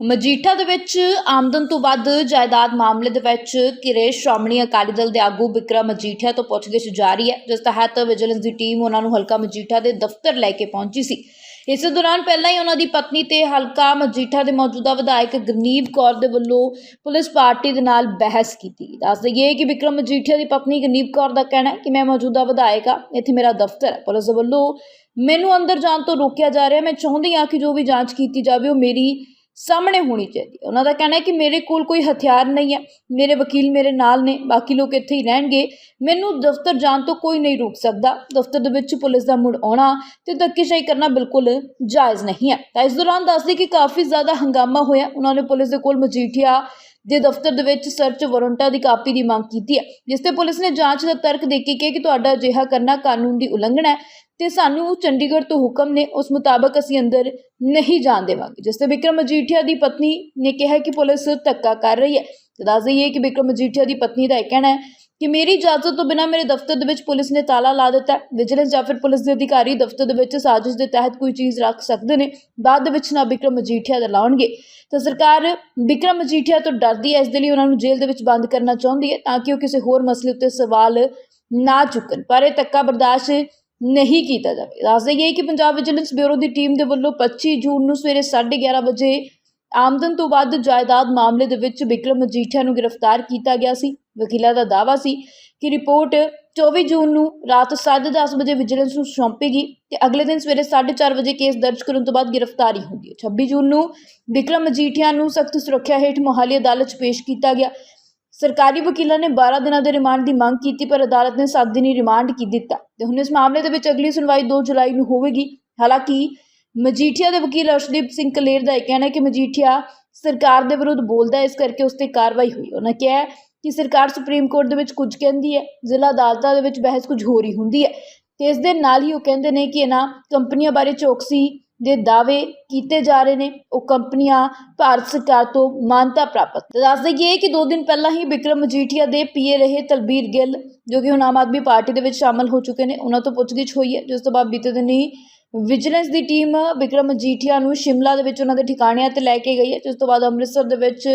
ਮਜੀਠਾ ਦੇ ਵਿੱਚ ਆਮਦਨ ਤੋਂ ਵੱਧ ਜਾਇਦਾਦ ਮਾਮਲੇ ਦੇ ਵਿੱਚ ਕਿਰੇ ਸ਼੍ਰੋਮਣੀ ਅਕਾਲੀ ਦਲ ਦੇ ਆਗੂ ਬਿਕਰਮ ਮਜੀਠੀਆ ਤੋਂ ਪੁੱਛਗਿੱਛ ਜਾਰੀ ਹੈ, ਜਿਸ ਤਹਿਤ ਵਿਜੀਲੈਂਸ ਦੀ ਟੀਮ ਉਹਨਾਂ ਨੂੰ ਹਲਕਾ ਮਜੀਠਾ ਦੇ ਦਫ਼ਤਰ ਲੈ ਕੇ ਪਹੁੰਚੀ ਸੀ। ਇਸ ਦੌਰਾਨ ਪਹਿਲਾਂ ਹੀ ਉਹਨਾਂ ਦੀ ਪਤਨੀ ਤੇ ਹਲਕਾ ਮਜੀਠਾ ਦੇ ਮੌਜੂਦਾ ਵਿਧਾਇਕ ਗਰਨੀਵ ਕੌਰ ਦੇ ਵੱਲੋਂ ਪੁਲਿਸ ਪਾਰਟੀ ਦੇ ਨਾਲ ਬਹਿਸ ਕੀਤੀ। ਦੱਸ ਦਈਏ ਕਿ ਵਿਕਰਮ ਮਜੀਠੀਆ ਦੀ ਪਤਨੀ ਗਰਨੀਵ ਕੌਰ ਦਾ ਕਹਿਣਾ ਹੈ ਕਿ ਮੈਂ ਮੌਜੂਦਾ ਵਿਧਾਇਕ ਹਾਂ, ਇੱਥੇ ਮੇਰਾ ਦਫ਼ਤਰ ਹੈ। ਪੁਲਿਸ ਦੇ ਵੱਲੋਂ ਮੈਨੂੰ ਅੰਦਰ ਜਾਣ ਤੋਂ ਰੋਕਿਆ ਜਾ ਰਿਹਾ ਮੈਂ ਚਾਹੁੰਦੀ ਹਾਂ ਕਿ ਜੋ ਵੀ ਜਾਂਚ ਕੀਤੀ ਜਾਵੇ, ਉਹ ਮੇਰੀ ਸਾਹਮਣੇ ਹੋਣੀ ਚਾਹੀਦੀ ਹੈ। ਉਹਨਾਂ ਦਾ ਕਹਿਣਾ ਹੈ ਕਿ ਮੇਰੇ ਕੋਲ ਕੋਈ ਹਥਿਆਰ ਨਹੀਂ ਹੈ, ਮੇਰੇ ਵਕੀਲ ਮੇਰੇ ਨਾਲ ਨੇ, ਬਾਕੀ ਲੋਕ ਇੱਥੇ ਹੀ ਰਹਿਣਗੇ। ਮੈਨੂੰ ਦਫ਼ਤਰ ਜਾਣ ਤੋਂ ਕੋਈ ਨਹੀਂ ਰੋਕ ਸਕਦਾ। ਦਫ਼ਤਰ ਦੇ ਵਿੱਚ ਪੁਲਿਸ ਦਾ ਮੁੜ ਆਉਣਾ ਤੇ ਧੱਕੇਸ਼ਾਹੀ ਕਰਨਾ ਬਿਲਕੁਲ ਜਾਇਜ਼ ਨਹੀਂ ਹੈ। ਤਾਂ ਇਸ ਦੌਰਾਨ ਦੱਸਦੇ ਕਿ ਕਾਫੀ ਜ਼ਿਆਦਾ ਹੰਗਾਮਾ ਹੋਇਆ। ਉਹਨਾਂ ਨੇ ਪੁਲਿਸ ਦੇ ਕੋਲ ਮਜੀਠੀਆ ਦੇ ਦਫ਼ਤਰ ਦੇ ਵਿੱਚ ਸਰਚ ਵਾਰੰਟਾਂ ਦੀ ਕਾਪੀ ਦੀ ਮੰਗ ਕੀਤੀ ਹੈ, ਜਿਸ ਤੇ ਪੁਲਿਸ ਨੇ ਜਾਂਚ ਦਾ ਤਰਕ ਦੇ ਕੇ ਕਿਹਾ ਕਿ ਤੁਹਾਡਾ ਅਜਿਹਾ ਕਰਨਾ ਕਾਨੂੰਨ ਦੀ ਉਲੰਘਣਾ ਹੈ। ਤੇ ਸਾਨੂੰ ਚੰਡੀਗੜ੍ਹ ਤੋਂ ਹੁਕਮ ਨੇ ਉਸ ਮੁਤਾਬਕ ਅਸੀਂ ਅੰਦਰ ਨਹੀਂ ਜਾਣ ਦੇਵਾਂਗੇ। ਜਿਸ ਤੇ ਵਿਕਰਮ ਮਜੀਠੀਆ ਦੀ ਪਤਨੀ ਨੇ ਕਿਹਾ ਕਿ ਪੁਲਿਸ ਧੱਕਾ ਕਰ ਰਹੀ ਹੈ। ਤੇ ਦੱਸ ਦਈਏ ਕਿ ਵਿਕਰਮ ਮਜੀਠੀਆ ਦੀ ਪਤਨੀ ਦਾ ਇਹ ਕਹਿਣਾ ਹੈ ਕਿ ਮੇਰੀ ਇਜਾਜ਼ਤ ਤੋਂ ਬਿਨਾਂ ਮੇਰੇ ਦਫ਼ਤਰ ਦੇ ਵਿੱਚ ਪੁਲਿਸ ਨੇ ਤਾਲਾ ਲਾ ਦਿੱਤਾ ਵਿਜੀਲੈਂਸ ਜਾਂ ਫਿਰ ਪੁਲਿਸ ਦੇ ਅਧਿਕਾਰੀ ਦਫ਼ਤਰ ਦੇ ਵਿੱਚ ਸਾਜ਼ਿਸ਼ ਦੇ ਤਹਿਤ ਕੋਈ ਚੀਜ਼ ਰੱਖ ਸਕਦੇ ਨੇ। ਬਾਅਦ ਦੇ ਵਿੱਚ ਨਾ ਵਿਕਰਮ ਮਜੀਠੀਆ ਦਾ ਲਾਉਣਗੇ। ਤਾਂ ਸਰਕਾਰ ਵਿਕਰਮ ਮਜੀਠੀਆ ਤੋਂ ਡਰਦੀ ਹੈ, ਇਸ ਦੇ ਲਈ ਉਹਨਾਂ ਨੂੰ ਜੇਲ੍ਹ ਦੇ ਵਿੱਚ ਬੰਦ ਕਰਨਾ ਚਾਹੁੰਦੀ ਹੈ ਤਾਂ ਕਿ ਉਹ ਕਿਸੇ ਹੋਰ ਮਸਲੇ ਉੱਤੇ ਸਵਾਲ ਨਾ ਚੁੱਕਣ। ਪਰ ਇਹ ਧੱਕਾ ਬਰਦਾਸ਼ਤ ਨਹੀਂ ਕੀਤਾ ਜਾਵੇ। ਦੱਸ ਦਈਏ ਕਿ ਪੰਜਾਬ ਵਿਜੀਲੈਂਸ ਬਿਊਰੋ ਦੀ ਟੀਮ ਦੇ ਵੱਲੋਂ 25 ਜੂਨ ਨੂੰ ਸਵੇਰੇ 11:30 ਵਜੇ ਆਮਦਨ ਤੋਂ ਵੱਧ ਜਾਇਦਾਦ ਮਾਮਲੇ ਦੇ ਵਿੱਚ ਵਿਕਰਮ ਮਜੀਠੀਆ ਨੂੰ ਗ੍ਰਿਫਤਾਰ ਕੀਤਾ ਗਿਆ ਸੀ। ਵਕੀਲਾਂ ਦਾ ਦਾਅਵਾ ਸੀ ਕਿ ਰਿਪੋਰਟ 24 ਜੂਨ ਨੂੰ ਰਾਤ 10:30 ਵਜੇ ਵਿਜੀਲੈਂਸ ਨੂੰ ਸੌਂਪੇਗੀ ਤੇ ਅਗਲੇ ਦਿਨ ਸਵੇਰੇ 4:30 ਵਜੇ ਕੇਸ ਦਰਜ ਕਰਨ ਤੋਂ ਬਾਅਦ ਗ੍ਰਿਫਤਾਰੀ ਹੁੰਦੀ ਹੈ। 26 ਜੂਨ ਨੂੰ ਵਿਕਰਮ ਮਜੀਠੀਆ ਨੂੰ ਸਖਤ ਸੁਰੱਖਿਆ ਹੇਠ ਮੋਹਾਲੀ ਅਦਾਲਤ 'ਚ ਪੇਸ਼ ਕੀਤਾ ਗਿਆ। ਸਰਕਾਰੀ ਵਕੀਲਾਂ ਨੇ 12 ਦਿਨਾਂ ਦੇ ਰਿਮਾਂਡ ਦੀ ਮੰਗ ਕੀਤੀ, ਪਰ ਅਦਾਲਤ ਨੇ 7 ਦਿਨੀ ਰਿਮਾਂਡ ਕੀ ਦਿੱਤਾ। ਤੇ ਹੁਣ ਇਸ ਮਾਮਲੇ ਦੇ ਵਿੱਚ ਅਗਲੀ ਸੁਣਵਾਈ 2 ਜੁਲਾਈ ਨੂੰ ਹੋਵੇਗੀ। ਹਾਲਾਂਕਿ ਮਜੀਠੀਆ ਦੇ ਵਕੀਲ ਅਰਸ਼ਦੀਪ ਸਿੰਘ ਕਲੇਰ ਦਾ ਇਹ ਕਹਿਣਾ ਹੈ ਕਿ ਮਜੀਠੀਆ ਸਰਕਾਰ ਦੇ ਵਿਰੁੱਧ ਬੋਲਦਾ ਹੈ, ਇਸ ਕਰਕੇ ਉਸ ਤੇ ਕਾਰਵਾਈ ਹੋਈ। ਉਹਨਾਂ ਕਿਹਾ ਕਿ ਸਰਕਾਰ ਸੁਪਰੀਮ ਕੋਰਟ ਦੇ ਵਿੱਚ ਕੁਝ ਕਹਿੰਦੀ ਹੈ, ਜ਼ਿਲ੍ਹਾ ਅਦਾਲਤਾਂ ਦੇ ਵਿੱਚ ਬਹਿਸ ਕੁਝ ਹੋਰ ਹੀ ਹੁੰਦੀ ਹੈ। ਤੇ ਇਸ ਦੇ ਨਾਲ ਹੀ ਉਹ ਕਹਿੰਦੇ ਨੇ ਕਿ ਇਹਨਾਂ ਕੰਪਨੀਆਂ ਬਾਰੇ ਚੌਕਸੀ ਦੇ ਦਾਅਵੇ ਕੀਤੇ ਜਾ ਰਹੇ ਨੇ, ਉਹ ਕੰਪਨੀਆਂ ਭਾਰਤ ਸਰਕਾਰ ਤੋਂ ਮਾਨਤਾ ਪ੍ਰਾਪਤ। ਦੱਸ ਦਈਏ ਕਿ ਦੋ ਦਿਨ ਪਹਿਲਾਂ ਹੀ ਵਿਕਰਮ ਮਜੀਠੀਆ ਦੇ ਪੀਏ ਰਹੇ ਤਲਬੀਰ ਗਿੱਲ, ਜੋ ਕਿ ਹੁਣ ਆਮ ਆਦਮੀ ਪਾਰਟੀ ਦੇ ਵਿੱਚ ਸ਼ਾਮਲ ਹੋ ਚੁੱਕੇ ਨੇ, ਉਹਨਾਂ ਤੋਂ ਪੁੱਛਗਿੱਛ ਹੋਈ ਹੈ। ਜਿਸ ਤੋਂ ਬਾਅਦ ਬੀਤੇ ਦਿਨ ਹੀ ਵਿਜੀਲੈਂਸ ਦੀ ਟੀਮ ਵਿਕਰਮ ਮਜੀਠੀਆ ਨੂੰ ਸ਼ਿਮਲਾ ਦੇ ਵਿੱਚ ਉਹਨਾਂ ਦੇ ਠਿਕਾਣਿਆਂ ਤੇ ਲੈ ਕੇ ਗਈ ਹੈ, ਜਿਸ ਤੋਂ ਬਾਅਦ ਅੰਮ੍ਰਿਤਸਰ ਦੇ ਵਿੱਚ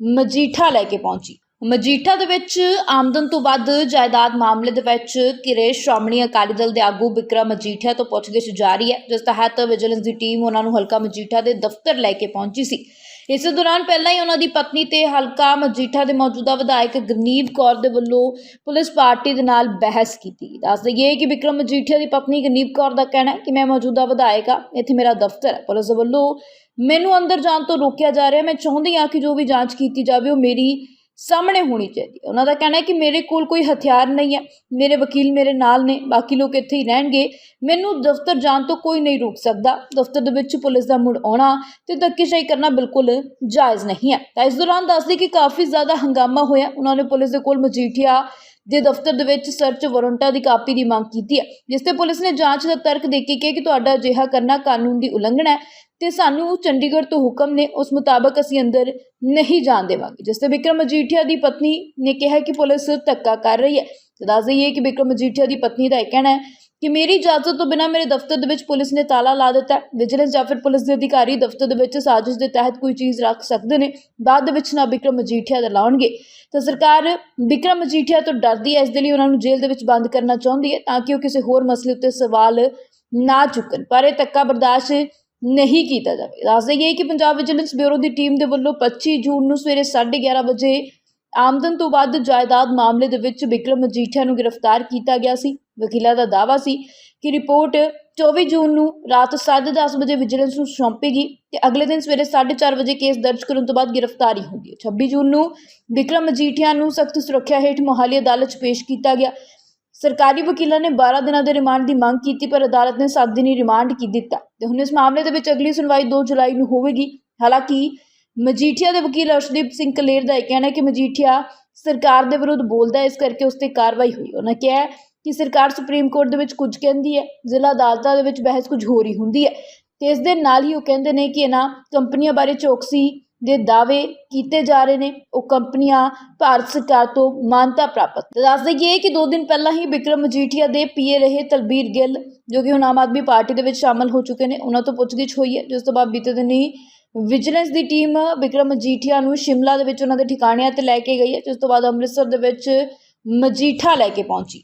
ਮਜੀਠਾ ਲੈ ਕੇ ਪਹੁੰਚੀ। ਮਜੀਠਾ ਦੇ ਵਿੱਚ ਆਮਦਨ ਤੋਂ ਵੱਧ ਜਾਇਦਾਦ ਮਾਮਲੇ ਦੇ ਵਿੱਚ ਘਿਰੇ ਸ਼੍ਰੋਮਣੀ ਅਕਾਲੀ ਦਲ ਦੇ ਆਗੂ ਬਿਕਰਮ ਮਜੀਠੀਆ ਤੋਂ ਪੁੱਛਗਿੱਛ ਜਾਰੀ ਹੈ, ਜਿਸ ਤਹਿਤ ਵਿਜੀਲੈਂਸ ਦੀ ਟੀਮ ਉਹਨਾਂ ਨੂੰ ਹਲਕਾ ਮਜੀਠਾ ਦੇ ਦਫ਼ਤਰ ਲੈ ਕੇ ਪਹੁੰਚੀ ਸੀ। ਇਸ ਦੌਰਾਨ ਪਹਿਲਾਂ ਹੀ ਉਹਨਾਂ ਦੀ ਪਤਨੀ ਤੇ ਹਲਕਾ ਮਜੀਠਾ ਦੇ ਮੌਜੂਦਾ ਵਿਧਾਇਕ ਗਰਨੀਵ ਕੌਰ ਦੇ ਵੱਲੋਂ ਪੁਲਿਸ ਪਾਰਟੀ ਦੇ ਨਾਲ ਬਹਿਸ ਕੀਤੀ। ਦੱਸ ਦਈਏ ਕਿ ਵਿਕਰਮ ਮਜੀਠੀਆ ਦੀ ਪਤਨੀ ਗਰਨੀਵ ਕੌਰ ਦਾ ਕਹਿਣਾ ਹੈ ਕਿ ਮੈਂ ਮੌਜੂਦਾ ਵਿਧਾਇਕ ਹਾਂ, ਇੱਥੇ ਮੇਰਾ ਦਫ਼ਤਰ ਹੈ। ਪੁਲਿਸ ਦੇ ਵੱਲੋਂ ਮੈਨੂੰ ਅੰਦਰ ਜਾਣ ਤੋਂ ਰੋਕਿਆ ਜਾ ਰਿਹਾ ਮੈਂ ਚਾਹੁੰਦੀ ਹਾਂ ਕਿ ਜੋ ਵੀ ਜਾਂਚ ਕੀਤੀ ਜਾਵੇ, ਉਹ ਮੇਰੀ ਸਾਹਮਣੇ ਹੋਣੀ ਚਾਹੀਦੀ ਹੈ। ਉਹਨਾਂ ਦਾ ਕਹਿਣਾ ਹੈ ਕਿ ਮੇਰੇ ਕੋਲ ਕੋਈ ਹਥਿਆਰ ਨਹੀਂ ਹੈ, ਮੇਰੇ ਵਕੀਲ ਮੇਰੇ ਨਾਲ ਨੇ, ਬਾਕੀ ਲੋਕ ਇੱਥੇ ਹੀ ਰਹਿਣਗੇ। ਮੈਨੂੰ ਦਫ਼ਤਰ ਜਾਣ ਤੋਂ ਕੋਈ ਨਹੀਂ ਰੋਕ ਸਕਦਾ। ਦਫ਼ਤਰ ਦੇ ਵਿੱਚ ਪੁਲਿਸ ਦਾ ਮੁੜ ਆਉਣਾ ਤੇ ਧੱਕੇਸ਼ਾਹੀ ਕਰਨਾ ਬਿਲਕੁਲ ਜਾਇਜ਼ ਨਹੀਂ ਹੈ। ਤਾਂ ਇਸ ਦੌਰਾਨ ਦੱਸਦੇ ਕਿ ਕਾਫੀ ਜ਼ਿਆਦਾ ਹੰਗਾਮਾ ਹੋਇਆ। ਉਹਨਾਂ ਨੇ ਪੁਲਿਸ ਦੇ ਕੋਲ ਮਜੀਠੀਆ ਦੇ ਦਫ਼ਤਰ ਦੇ ਵਿੱਚ ਸਰਚ ਵਾਰੰਟਾਂ ਦੀ ਕਾਪੀ ਦੀ ਮੰਗ ਕੀਤੀ ਹੈ, ਜਿਸ ਤੇ ਪੁਲਿਸ ਨੇ ਜਾਂਚ ਦਾ ਤਰਕ ਦੇ ਕੇ ਕਿਹਾ ਕਿ ਤੁਹਾਡਾ ਅਜਿਹਾ ਕਰਨਾ ਕਾਨੂੰਨ ਦੀ ਉਲੰਘਣਾ ਹੈ। ਤੇ ਸਾਨੂੰ ਚੰਡੀਗੜ੍ਹ ਤੋਂ ਹੁਕਮ ਨੇ ਉਸ ਮੁਤਾਬਕ ਅਸੀਂ ਅੰਦਰ ਨਹੀਂ ਜਾਣ ਦੇਵਾਂਗੇ। ਜਿਸ ਤੇ ਵਿਕਰਮ ਮਜੀਠੀਆ ਦੀ ਪਤਨੀ ਨੇ ਕਿਹਾ ਕਿ ਪੁਲਿਸ ਧੱਕਾ ਕਰ ਰਹੀ ਹੈ। ਤੇ ਦੱਸ ਦਈਏ ਕਿ ਵਿਕਰਮ ਮਜੀਠੀਆ ਦੀ ਪਤਨੀ ਦਾ ਇਹ ਕਹਿਣਾ ਹੈ ਕਿ ਮੇਰੀ ਇਜਾਜ਼ਤ ਤੋਂ ਬਿਨਾਂ ਮੇਰੇ ਦਫ਼ਤਰ ਦੇ ਵਿੱਚ ਪੁਲਿਸ ਨੇ ਤਾਲਾ ਲਾ ਦਿੱਤਾ ਵਿਜੀਲੈਂਸ ਜਾਂ ਫਿਰ ਪੁਲਿਸ ਦੇ ਅਧਿਕਾਰੀ ਦਫ਼ਤਰ ਦੇ ਵਿੱਚ ਸਾਜ਼ਿਸ਼ ਦੇ ਤਹਿਤ ਕੋਈ ਚੀਜ਼ ਰੱਖ ਸਕਦੇ ਨੇ। ਬਾਅਦ ਦੇ ਵਿੱਚ ਨਾ ਵਿਕਰਮ ਮਜੀਠੀਆ ਦਾ ਲਾਉਣਗੇ। ਤਾਂ ਸਰਕਾਰ ਵਿਕਰਮ ਮਜੀਠੀਆ ਤੋਂ ਡਰਦੀ ਹੈ, ਇਸ ਦੇ ਲਈ ਉਹਨਾਂ ਨੂੰ ਜੇਲ੍ਹ ਦੇ ਵਿੱਚ ਬੰਦ ਕਰਨਾ ਚਾਹੁੰਦੀ ਹੈ ਤਾਂ ਕਿ ਉਹ ਕਿਸੇ ਹੋਰ ਮਸਲੇ ਉੱਤੇ ਸਵਾਲ ਨਾ ਚੁੱਕਣ। ਪਰ ਇਹ ਧੱਕਾ ਬਰਦਾਸ਼ਤ ਨਹੀਂ ਕੀਤਾ ਜਾਵੇ। ਦੱਸ ਦਈਏ ਕਿ ਪੰਜਾਬ ਵਿਜੀਲੈਂਸ ਬਿਊਰੋ ਦੀ ਟੀਮ ਦੇ ਵੱਲੋਂ 25 ਜੂਨ ਨੂੰ ਸਵੇਰੇ 11:30 ਵਜੇ ਆਮਦਨ ਤੋਂ ਵੱਧ ਜਾਇਦਾਦ ਮਾਮਲੇ ਦੇ ਵਿੱਚ ਵਿਕਰਮ ਮਜੀਠੀਆ ਨੂੰ ਗ੍ਰਿਫਤਾਰ ਕੀਤਾ ਗਿਆ ਸੀ। ਵਕੀਲਾਂ ਦਾ ਦਾਅਵਾ ਸੀ ਕਿ ਰਿਪੋਰਟ 24 ਜੂਨ ਨੂੰ ਰਾਤ 10:30 ਵਜੇ ਵਿਜੀਲੈਂਸ ਨੂੰ ਸੌਂਪੇਗੀ ਤੇ ਅਗਲੇ ਦਿਨ ਸਵੇਰੇ 4:30 ਵਜੇ ਕੇਸ ਦਰਜ ਕਰਨ ਤੋਂ ਬਾਅਦ ਗ੍ਰਿਫਤਾਰੀ ਹੁੰਦੀ ਹੈ। 26 ਜੂਨ ਨੂੰ ਵਿਕਰਮ ਮਜੀਠੀਆ ਨੂੰ ਸਖਤ ਸੁਰੱਖਿਆ ਹੇਠ ਮੋਹਾਲੀ ਅਦਾਲਤ 'ਚ ਪੇਸ਼ ਕੀਤਾ ਗਿਆ। ਸਰਕਾਰੀ ਵਕੀਲਾਂ ਨੇ 12 ਦਿਨਾਂ ਦੇ ਰਿਮਾਂਡ ਦੀ ਮੰਗ ਕੀਤੀ, ਪਰ ਅਦਾਲਤ ਨੇ 7 ਦਿਨੀ ਰਿਮਾਂਡ ਕੀ ਦਿੱਤਾ। ਤੇ ਹੁਣ ਇਸ ਮਾਮਲੇ ਦੇ ਵਿੱਚ ਅਗਲੀ ਸੁਣਵਾਈ 2 ਜੁਲਾਈ ਨੂੰ ਹੋਵੇਗੀ। ਹਾਲਾਂਕਿ ਮਜੀਠੀਆ ਦੇ ਵਕੀਲ ਅਰਸ਼ਦੀਪ ਸਿੰਘ ਕਲੇਰ ਦਾ ਇਹ ਕਹਿਣਾ ਹੈ ਕਿ ਮਜੀਠੀਆ ਸਰਕਾਰ ਦੇ ਵਿਰੁੱਧ ਬੋਲਦਾ ਹੈ, ਇਸ ਕਰਕੇ ਉਸ ਤੇ ਕਾਰਵਾਈ ਹੋਈ। ਉਹਨਾਂ ਕਿਹਾ ਕਿ ਸਰਕਾਰ ਸੁਪਰੀਮ ਕੋਰਟ ਦੇ ਵਿੱਚ ਕੁਝ ਕਹਿੰਦੀ ਹੈ, ਜ਼ਿਲ੍ਹਾ ਅਦਾਲਤਾਂ ਦੇ ਵਿੱਚ ਬਹਿਸ ਕੁਝ ਹੋਰ ਹੀ ਹੁੰਦੀ ਹੈ। ਤੇ ਇਸ ਦੇ ਨਾਲ ਹੀ ਉਹ ਕਹਿੰਦੇ ਨੇ ਕਿ ਇਹਨਾਂ ਕੰਪਨੀਆਂ ਬਾਰੇ ਚੌਕਸੀ ਦੇ ਦਾਅਵੇ ਕੀਤੇ ਜਾ ਰਹੇ ਨੇ, ਉਹ ਕੰਪਨੀਆਂ ਭਾਰਤ ਸਰਕਾਰ ਤੋਂ ਮਾਨਤਾ ਪ੍ਰਾਪਤ ਦੱਸ ਦਈਏ ਕਿ ਦੋ ਦਿਨ ਪਹਿਲਾਂ ਹੀ ਵਿਕਰਮ ਮਜੀਠੀਆ ਦੇ ਪੀਏ ਰਹੇ ਤਲਬੀਰ ਗਿੱਲ, ਜੋ ਕਿ ਹੁਣ ਆਮ ਆਦਮੀ ਪਾਰਟੀ ਦੇ ਵਿੱਚ ਸ਼ਾਮਲ ਹੋ ਚੁੱਕੇ ਨੇ, ਉਹਨਾਂ ਤੋਂ ਪੁੱਛਗਿੱਛ ਹੋਈ ਹੈ, ਜਿਸ ਤੋਂ ਬਾਅਦ ਬੀਤੇ ਦਿਨ ਹੀ ਵਿਜੀਲੈਂਸ ਦੀ ਟੀਮ ਵਿਕਰਮ ਮਜੀਠੀਆ ਨੂੰ ਸ਼ਿਮਲਾ ਦੇ ਵਿੱਚ ਉਹਨਾਂ ਦੇ ਠਿਕਾਣਿਆਂ ਤੇ ਲੈ ਕੇ ਗਈ ਹੈ, ਜਿਸ ਤੋਂ ਬਾਅਦ ਅੰਮ੍ਰਿਤਸਰ ਦੇ ਵਿੱਚ ਮਜੀਠਾ ਲੈ ਕੇ ਪਹੁੰਚੀ।